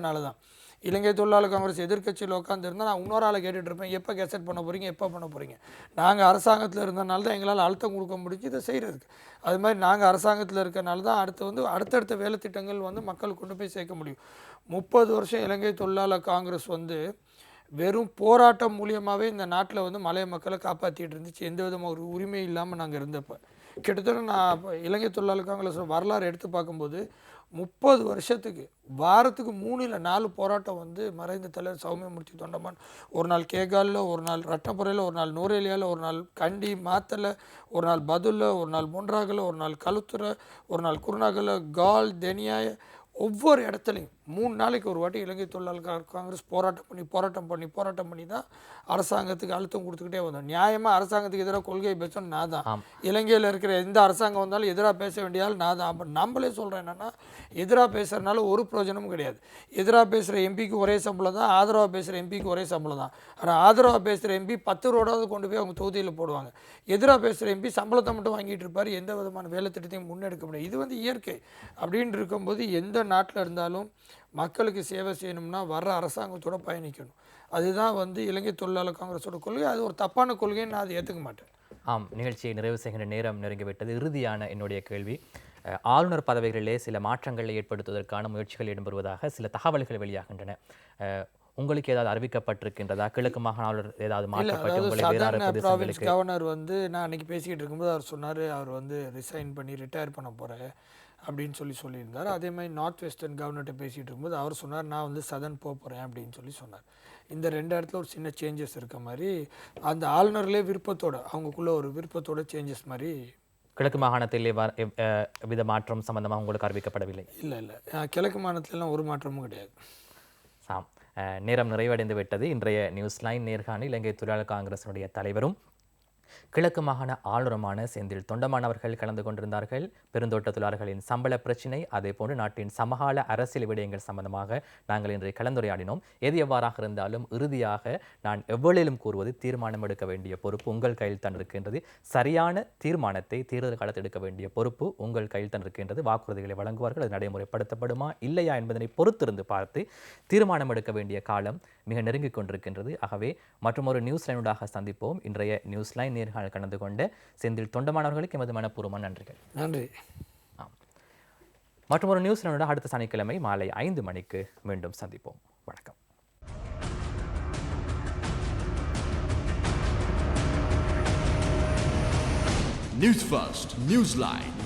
பயணிச்சனால தான். இலங்கை தொழிலாளர் காங்கிரஸ் எதிர்க்கட்சியில் உட்காந்துருந்தா நான் இன்னொரு ஆளை கேட்டுட்டு இருப்பேன் எப்போ கெசட் பண்ண போகிறீங்க எப்போ பண்ண போகிறீங்க நாங்கள் அரசாங்கத்தில் இருந்தனால தான் எங்களால் அழுத்தம் கொடுக்க முடிஞ்சு இதை செய்கிறதுக்கு அது மாதிரி நாங்கள் அரசாங்கத்தில் இருக்கனால தான் அடுத்து வந்து அடுத்தடுத்த வேலை திட்டங்கள் வந்து மக்கள் கொண்டு போய் சேர்க்க முடியும். முப்பது வருஷம் இலங்கை தொழிலாளர் காங்கிரஸ் வந்து வெறும் போராட்டம் மூலியமாகவே இந்த நாட்டில் வந்து மலைய மக்களை காப்பாற்றிட்டு இருந்துச்சு. எந்த விதமாக ஒரு உரிமை இல்லாமல் நாங்கள் இருந்தப்போ. கிட்டத்தட்ட நான் இப்ப இலங்கை தொழிலாளர் காங்கிரஸ் வரலாறு எடுத்து பார்க்கும்போது முப்பது வருஷத்துக்கு வாரத்துக்கு மூணு இல்லை நாலு போராட்டம் வந்து மறைந்த தலைவர் சௌமியமூர்த்தி தொண்டமான். ஒரு நாள் கேகாலில் ஒரு நாள் ரட்டப்புறையில் ஒரு நாள் நூரேலியாவில் ஒரு நாள் கண்டி மாத்தலை ஒரு நாள் பதுல்ல ஒரு நாள் முன்றாகல ஒரு நாள் கழுத்துற ஒரு நாள் குருநாகல கால் தெனியாய ஒவ்வொரு இடத்துலையும் மூணு நாளைக்கு ஒரு வாட்டி இலங்கை தொழிலாளர் காங்கிரஸ் போராட்டம் பண்ணி போராட்டம் பண்ணி போராட்டம் பண்ணி தான் அரசாங்கத்துக்கு அழுத்தம் கொடுத்துக்கிட்டே வந்தோம். நியாயமாக அரசாங்கத்துக்கு எதிராக கொள்கை பேசணும் நான் தான். இலங்கையில் இருக்கிற எந்த அரசாங்கம் வந்தாலும் எதிராக பேச வேண்டிய ஆள் நான் தான். அப்போ நம்மளே சொல்கிறேன் என்னென்னா எதிராக பேசுகிறனால ஒரு பிரயோஜனமும் கிடையாது. எதிராக பேசுகிற எம்பிக்கு ஒரே சம்பளம் தான் ஆதரவாக பேசுகிற எம்பிக்கு ஒரே சம்பளம் தான். ஆனால் ஆதரவாக பேசுகிற எம்பி பத்து ரோடாவது கொண்டு போய் அவங்க தொகுதியில் போடுவாங்க. எதிராக பேசுகிற எம்பி சம்பளத்தை மட்டும் வாங்கிட்டு இருப்பார். எந்த விதமான வேலை திட்டத்தையும் முன்னெடுக்க முடியாது. இது வந்து இயற்கை. அப்படின்னு இருக்கும்போது எந்த நாட்டில் இருந்தாலும் மக்களுக்கு சேவை செய்யணும்னா வர்ற அரசாங்கத்தோட பயணிக்கணும். அதுதான் வந்து இலங்கை தொழிலாளர் காங்கிரஸோட கொள்கை. அது ஒரு தப்பான கொள்கைன்னு நான் அதை ஏற்றுக்க மாட்டேன். ஆம் நிகழ்ச்சியை நிறைவு செய்கின்ற நேரம் நெருங்கிவிட்டது. இறுதியான என்னுடைய கேள்வி. ஆளுநர் பதவிகளிலே சில மாற்றங்களை ஏற்படுத்துவதற்கான முயற்சிகள் இடம்பெறுவதாக சில தகவல்கள் வெளியாகின்றன. உங்களுக்கு ஏதாவது அறிவிக்கப்பட்டிருக்கின்றதா? கிழக்கு மாகாண ஆளுநர் ஏதாவது மாற்றப்பட்டு கவர்னர் வந்து நான் அன்னைக்கு பேசிக்கிட்டு இருக்கும்போது அவர் சொன்னார் அவர் வந்து ரிசைன் பண்ணி ரிட்டையர் பண்ண போகிறேன் அப்படின்னு சொல்லி சொல்லியிருந்தார். அதே மாதிரி நார்த் வெஸ்டர்ன் கவர்னர்கிட்ட பேசிகிட்டு இருக்கும்போது அவர் சொன்னார் நான் வந்து சதன் போக போகிறேன் அப்படின்னு சொல்லி சொன்னார். இந்த ரெண்டு இடத்துல ஒரு சின்ன சேஞ்சஸ் இருக்க மாதிரி அந்த ஆளுநர்லேயே விருப்பத்தோட அவங்களுக்குள்ள ஒரு விருப்பத்தோட சேஞ்சஸ் மாதிரி கிழக்கு மாகாணத்திலே எவ்வித மாற்றம் சம்பந்தமாக உங்களுக்கு அறிவிக்கப்படவில்லை? இல்லை இல்லை. கிழக்கு மாநிலத்துலலாம் ஒரு மாற்றமும் கிடையாது. ஆம். நேரம் நிறைவடைந்து விட்டது இன்றைய நியூஸ் லைன் நேர்காணல் இலங்கை தொழிலாளர் காங்கிரசினுடைய தலைவரும் கிழக்கு மாகாண ஆளுநருமான செந்தில் தொண்டமானவர்கள் கலந்து கொண்டிருந்தார்கள். பெருந்தோட்ட தொழிலாளர்களின் சம்பள பிரச்சினை அதேபோன்று நாட்டின் சமகால அரசியல் விடயங்கள் சம்பந்தமாக நாங்கள் இன்று கலந்துரையாடினோம். எது எவ்வாறாக இருந்தாலும் இறுதியாக நான் எவ்வளவிலும் கூறுவது தீர்மானம் எடுக்க வேண்டிய பொறுப்பு உங்கள் கையில் தான் இருக்கின்றது. சரியான தீர்மானத்தை தேர்தல் காலத்தில் எடுக்க வேண்டிய பொறுப்பு உங்கள் கையில் தான் இருக்கின்றது. வாக்குறுதிகளை வழங்குவார்கள் அது நடைமுறைப்படுத்தப்படுமா இல்லையா என்பதனை பொறுத்திருந்து பார்த்து தீர்மானம் எடுக்க வேண்டிய காலம் மிக நெருங்கிக் கொண்டிருக்கின்றது. ஆகவே மற்றொரு நியூஸ் லைனுடாக சந்திப்போம். இன்றைய நியூஸ் லைன் நேர்காணல் கலந்து கொண்ட செந்தில் தொண்டமானவர்களுக்கு எமது மனப்பூர்வமான நன்றிகள். நன்றி. மற்றொரு நியூஸ் லைனோட அடுத்த சனிக்கிழமை மாலை ஐந்து மணிக்கு மீண்டும் சந்திப்போம். வணக்கம். News First, Newsline.